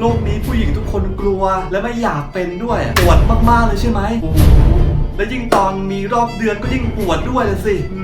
โลกนี้ผู้หญิงทุกคนกลัว และไม่อยากเป็นด้วยปวดมากๆเลยใช่ไหมโอ้โหและยิ่งตอนมีรอบเดือนก็ยิ่งปวดด้วยเลยสิอืม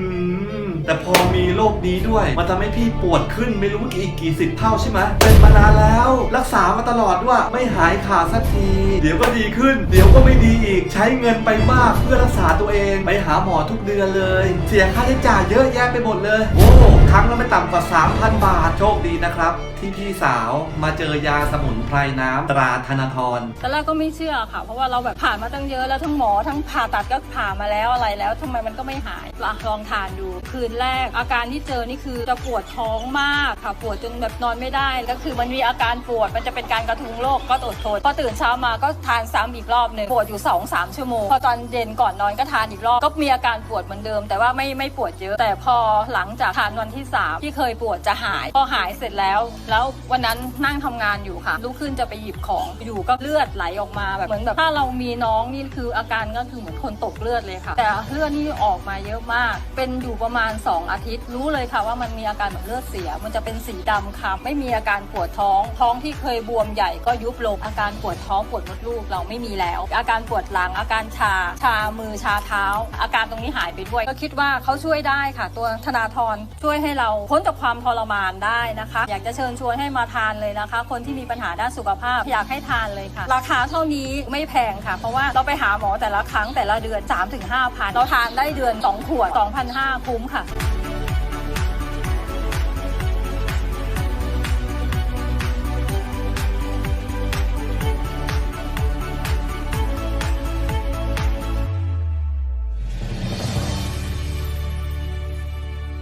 แต่พอมีโรคนี้ด้วย มันทำให้พี่ปวดขึ้นไม่รู้กี่กี่สิบเท่าใช่ไหมเป็นมานานแล้ว รักษามาตลอดด้วยไม่หายขาดสักที เดี๋ยวก็ดีขึ้น เดี๋ยวก็ไม่ดีอีก ใช้เงินไปมากเพื่อรักษาตัวเองไปหาหมอทุกเดือนเลย เสียค่าใช้จ่ายเยอะแยะไปหมดเลย โอ้ครั้งละไม่ต่ำกว่า 3,000 บาทโชคดีนะครับที่พี่สาวมาเจอยาสมุนไพรน้ำตราธนาธรตอนแรกก็ไม่เชื่อค่ะ เพราะว่าเราแบบผ่านมาตั้งเยอะแล้วทั้งหมอทั้งผ่าตัดก็ผ่ามาแล้วอะไรแล้วทำไมมันก็ไม่หายลองทานดูคืนแรก อาการที่เจอนี่คือจะปวดท้องมากค่ะปวดจนแบบนอนไม่ได้ ก็คือมันมีอาการปวดมันจะเป็นการกระทุ้งโรคก็อดทนพอตื่นเช้ามาก็ทานซ้ำอีกรอบหนึ่งปวดอยู่2อสามชั่วโมงพอตอนเย็นก่อนนอนก็ทานอีกรอบก็มีอาการปวดเหมือนเดิม แต่ว่าไม่ไม่ปวดเยอะ แต่พอหลังจากทานวันที่สามที่เคยปวดจะหาย พอหายเสร็จแล้ว แล้ววันนั้นนั่งทำงานอยู่ค่ะลุกขึ้นจะไปหยิบของอยู่ก็เลือดไหลออกมาแบบเหมือนแบบถ้าเรามีน้องนี่คืออาการก็คือเหมือนคนตกเลือดเลยค่ะ แต่เลือดนี่ออกมาเยอะมาก เป็นอยู่ประมาณ2 อาทิตย์ รู้เลยค่ะว่ามันมีอาการแบบเลือดเสีย มันจะเป็นสีดำค่ะไม่มีอาการปวดท้อง ท้องที่เคยบวมใหญ่ก็ยุบลงอาการปวดท้องปวดมดลูกเราไม่มีแล้ว อาการปวดหลังอาการชา ชามือชาเท้า อาการตรงนี้หายไปด้วย ก็คิดว่าเขาช่วยได้ค่ะ ตัวธนาธรช่วยให้เราพ้นจากความทรมานได้นะคะ อยากจะเชิญชวนให้มาทานเลยนะคะ คนที่มีปัญหาด้านสุขภาพอยากให้ทานเลยค่ะ ราคาเท่านี้ไม่แพงค่ะ เพราะว่าเราไปหาหมอแต่ละครั้งแต่ละเดือน 3-5พันเราทานได้เดือน 2 ขวด2,500คุ้มค่ะ Bye.